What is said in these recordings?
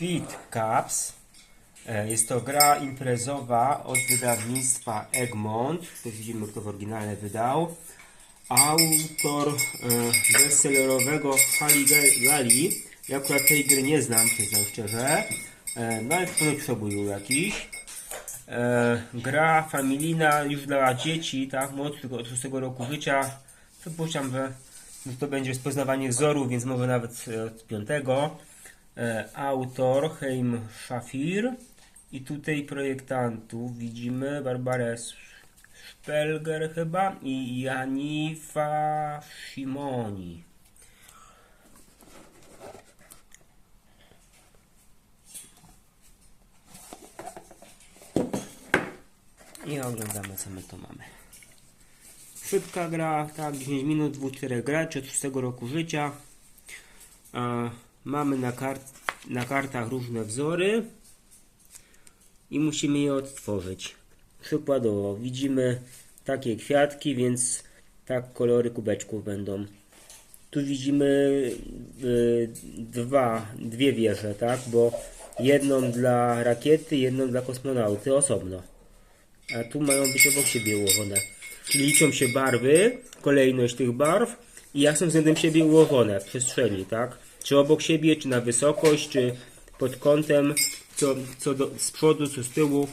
Speed Cups. E, Jest to gra imprezowa od wydawnictwa Egmont. Tu widzimy, kto w oryginale wydał. Autor e, bestsellerowego Haligali. Ja akurat tej gry nie znam, przyznam szczerze. E, No ale to przebudził jakiś. Gra familijna już dla dzieci, tak, młodszych od 6 roku życia. Przypuszczam, że to będzie rozpoznawanie wzoru, więc może nawet od 5. E, autor Heim Shafir i tutaj projektantów widzimy Barbarę Spelger chyba i Janifa Shimoni. I oglądamy co my tu mamy. Szybka gra, tak, 10 minut, 2-4 graczy od 6 roku życia. E, mamy na, kart, na kartach różne wzory i musimy je odtworzyć. Przykładowo widzimy takie kwiatki, więc tak kolory kubeczków będą. Tu widzimy y, dwa, dwie wieże, tak, bo jedną dla rakiety, jedną dla kosmonauty osobno. A tu mają być obok siebie ułożone. Czyli liczą się barwy, kolejność tych barw i jak są względem siebie ułożone w przestrzeni, tak? Czy obok siebie, czy na wysokość, czy pod kątem, co, co do, z przodu, co z tyłu.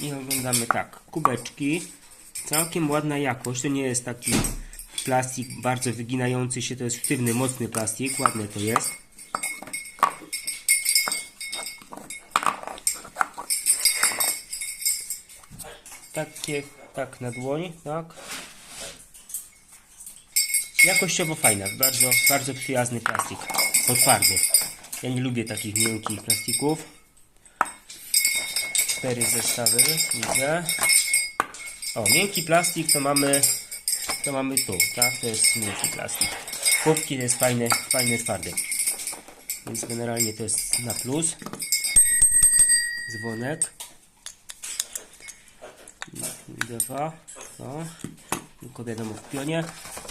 I oglądamy tak, kubeczki. Całkiem ładna jakość, to nie jest taki plastik bardzo wyginający się, to jest sztywny, mocny plastik, ładne to jest. Takie, tak na dłoń, tak. Jakościowo fajne, bardzo, bardzo przyjazny plastik, bo twardy. Ja nie lubię takich miękkich plastików. Cztery zestawy, widzę. O, miękki plastik to mamy, to mamy tu, tak, to jest miękki plastik. Kubki to jest fajny, fajny, twardy. Więc generalnie to jest na plus. Dzwonek. Dwa, to, tylko wiadomo w pionie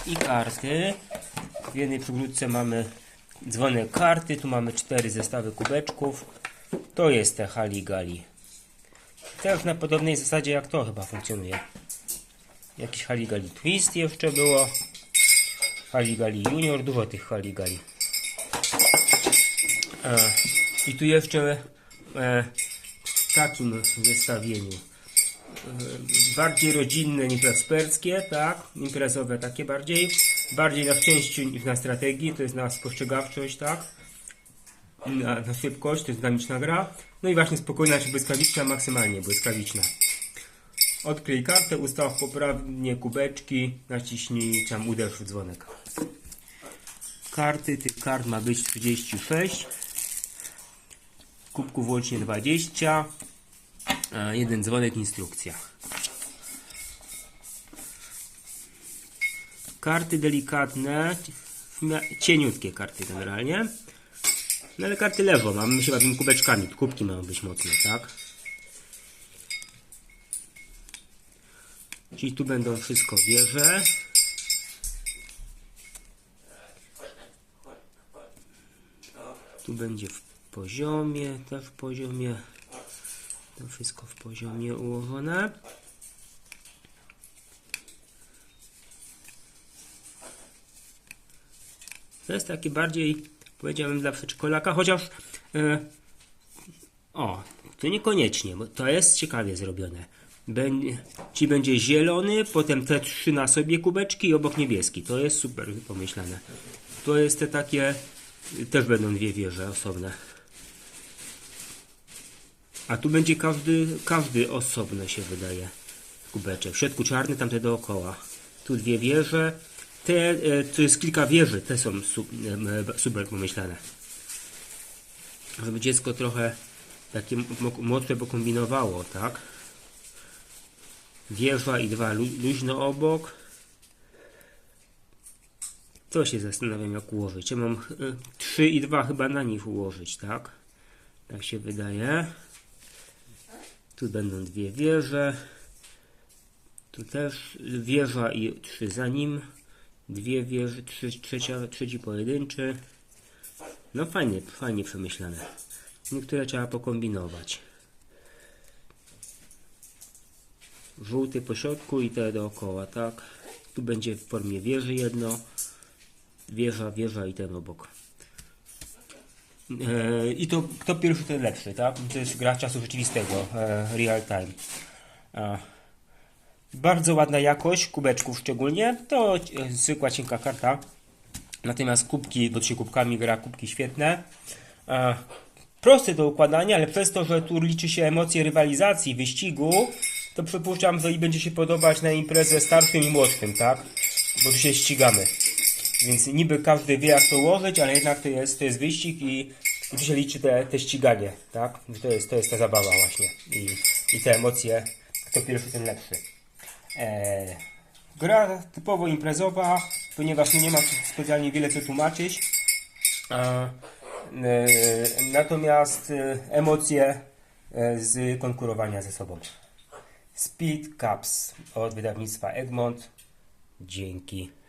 i karty. W jednej przygródce mamy dzwonek karty, tu mamy cztery zestawy kubeczków. To jest te Haligali. Też na podobnej zasadzie jak to chyba funkcjonuje. Jakiś Haligali Twist jeszcze było. Haligali Junior, dużo tych Haligali. E, I tu jeszcze e, w takim zestawieniu bardziej rodzinne niż eksperckie, tak? Imprezowe takie bardziej. Bardziej na szczęściu niż na strategii, to jest na spostrzegawczość, tak? Na, na szybkość, to jest dynamiczna gra. No i właśnie spokojna czy błyskawiczna, maksymalnie błyskawiczna. Odkryj kartę, ustaw poprawnie kubeczki, naciśnij tam uderz w dzwonek. Karty, tych kart ma być 36. Kubków łącznie 20. A, jeden dzwonek, instrukcja. Karty delikatne, cieniutkie karty generalnie. No ale karty lewo, mamy się bawimy kubeczkami, kubki mają być mocne, tak? Czyli tu będą wszystko wieże. Tu będzie w poziomie, też w poziomie. To wszystko w poziomie ułożone. To jest taki bardziej, powiedziałbym, dla przedszkolaka, chociaż e, o, to niekoniecznie, bo to jest ciekawie zrobione. Będzie, ci będzie zielony, potem te trzy na sobie kubeczki i obok niebieski. To jest super pomyślane. To jest te takie, też będą dwie wieże osobne. A tu będzie każdy, każdy osobno się wydaje kubeczek. W środku czarny, tamte dookoła. Tu dwie wieże. Te, e, to jest kilka wieży, te są su, e, super pomyślane. Żeby dziecko trochę takie mocne pokombinowało, tak? Wieża i dwa lu, luźno obok. To się zastanawiam jak ułożyć. Ja mam e, trzy i dwa chyba na nich ułożyć, tak? Tak się wydaje. Tu będą dwie wieże. Tu też wieża i trzy za nim. Dwie wieże, trzy, trzecia, trzeci pojedynczy. No fajnie, fajnie przemyślane. Niektóre trzeba pokombinować. Żółty po środku i te dookoła, tak? Tu będzie w formie wieży jedno. Wieża, wieża i ten obok. E, I to kto pierwszy, ten lepszy, tak? To jest gra czasu rzeczywistego, e, real time. E, bardzo ładna jakość kubeczków szczególnie. To zwykła cienka karta. Natomiast kubki, bo się kubkami gra, kubki świetne. E, prosty do układania, ale przez to, że tu liczy się emocje rywalizacji, wyścigu, to przypuszczam, że i będzie się podobać na imprezę starszym i młodszym, tak? Bo tu się ścigamy. Więc niby każdy wie jak to ułożyć, ale jednak to jest, to jest wyścig i, i tu się liczy te, te ściganie, tak? To jest, to jest ta zabawa właśnie. I, i te emocje, kto pierwszy, ten lepszy. Eee, gra typowo imprezowa, ponieważ nie ma specjalnie wiele co tłumaczyć. A, e, natomiast e, emocje e, z konkurowania ze sobą. Speed Cups od wydawnictwa Egmont. Dzięki.